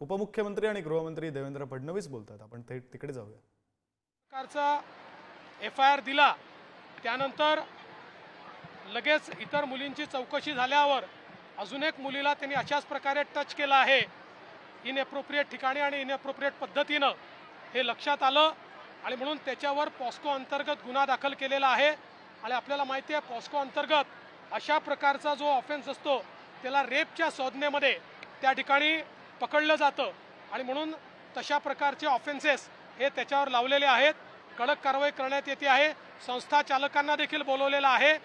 उपमुख्यमंत्री आणि गृहमंत्री देवेंद्र फडणवीस बोलतात. आपण थेट तिकडे जाऊया. प्रकारचा एफ आय आर दिला त्यानंतर लगेच इतर मुलींची चौकशी झाल्यावर अजून एक मुलीला त्यांनी अशाच प्रकारे टच केलं आहे. इनएप्रोप्रिएट ठिकाणी आणि इनएप्रोप्रिएट पद्धतीनं हे लक्षात आलं आणि म्हणून त्याच्यावर पॉस्को अंतर्गत गुन्हा दाखल केलेला आहे. आणि आपल्याला माहिती आहे पॉस्को अंतर्गत अशा प्रकारचा जो ऑफेन्स असतो त्याला रेपच्या संज्ञेमध्ये त्या ठिकाणी पकडलं जातं. आणि म्हणून तशा प्रकारचे ऑफेन्सेस हे त्याच्यावर लावलेले आहेत. कडक कारवाई करण्यात येते आहे. संस्था चालकांना देखील बोलवलेलं आहे.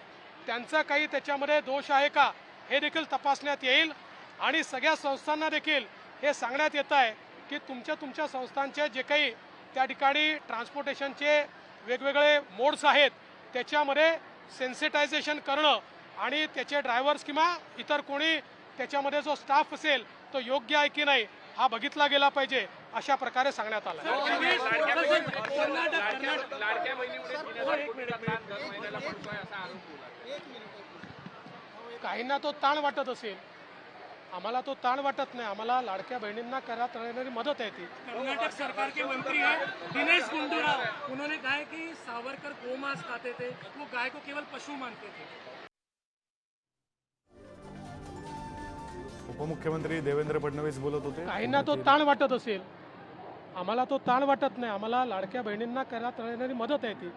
त्यांचा काही त्याच्यामध्ये दोष आहे का हे देखील तपासण्यात येईल. आणि सगळ्या संस्थांना देखील हे सांगण्यात येत आहे की तुमच्या तुमच्या संस्थांचे जे काही त्या ठिकाणी ट्रान्सपोर्टेशनचे वेगवेगळे मोड्स आहेत त्याच्यामध्ये सेन्सिटायझेशन करणं आणि त्याचे ड्रायव्हर्स किंवा इतर कोणी त्याच्यामध्ये जो स्टाफ असेल तो योग्य आहे की नाही हा बघितला गेला पाहिजे अशा प्रकारे सांगण्यात आलं. आहे. काहींना तो ताण वाटत असेल आम्हाला तो ताण वाटत नाही आम्हाला लाडक्या बहिणींना करण्यात येणारी मदत आहे ती. कर्नाटक सरकार के मंत्री हैं दिनेश गुंडूराव. उन्होंने कहा है कि सावरकर गोमांस खाते थे वो गाय को केवल पशु मानते थे. उपमुख्यमंत्री देवेंद्र फडणवीस बोलत होते. काहींना तो ताण वाटत असेल. आम्हाला तो ताण वाटत नाही. आम्हाला लाडक्या बहिणींना करण्यात येणारी मदत आहे ती.